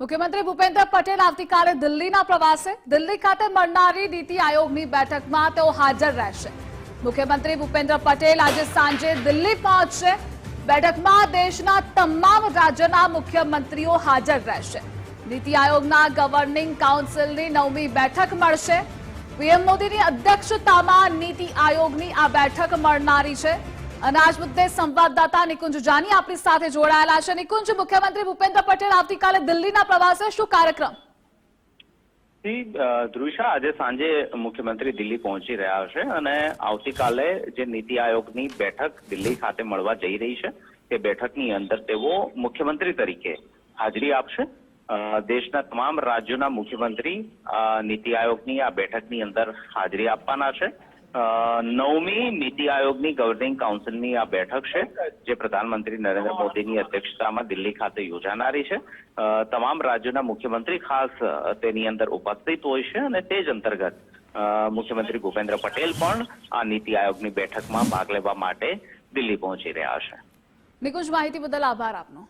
મુખ્યમંત્રી ભૂપેન્દ્ર પટેલ આવતીકાલે દિલ્હીના પ્રવાસે. દિલ્હી ખાતે મળનારી નીતિ આયોગની બેઠકમાં તેઓ હાજર રહેશે. મુખ્યમંત્રી ભૂપેન્દ્ર પટેલ આજે સાંજે દિલ્હી પહોંચશે. બેઠકમાં દેશના તમામ રાજ્યના મુખ્યમંત્રીઓ હાજર રહેશે. નીતિ આયોગના ગવર્નિંગ કાઉન્સિલની નવમી બેઠક મળશે. પીએમ મોદીની અધ્યક્ષતામાં નીતિ આયોગની આ બેઠક મળનારી છે. અનાજ મુદ્દે સંવાદદાતા નિકુંજ જાની આપણી સાથે જોડાયેલા છે. નિકુંજ, મુખ્યમંત્રી ભૂપેન્દ્ર પટેલ આવતીકાલે દિલ્હીના પ્રવાસે શું કાર્યક્રમ? ધ્રુષા આજે સાંજે મુખ્યમંત્રી દિલ્હી પહોંચી રહ્યા છે અને આવતીકાલે જે નીતિ આયોગની બેઠક દિલ્હી ખાતે મળવા જઈ રહી છે તે બેઠકની અંદર તેઓ મુખ્યમંત્રી તરીકે હાજરી આપશે. દેશના તમામ રાજ્યોના મુખ્યમંત્રી નીતિ આયોગની આ બેઠકની અંદર હાજરી આપવાના છે. નવમી નીતિ આયોગની ગવર્નિંગ કાઉન્સિલની આ બેઠક છે જે પ્રધાનમંત્રી નરેન્દ્ર મોદીની અધ્યક્ષતામાં દિલ્હી ખાતે યોજાનારી છે. તમામ રાજ્યોના મુખ્યમંત્રી ખાસ તેની અંદર ઉપસ્થિત હોય છે અને તે જ અંતર્ગત મુખ્યમંત્રી ભૂપેન્દ્ર પટેલ પણ આ નીતિ આયોગની બેઠકમાં ભાગ લેવા માટે દિલ્હી પહોંચી રહ્યા છે. નિકુંજ માહિતી બદલ આભાર આપનો.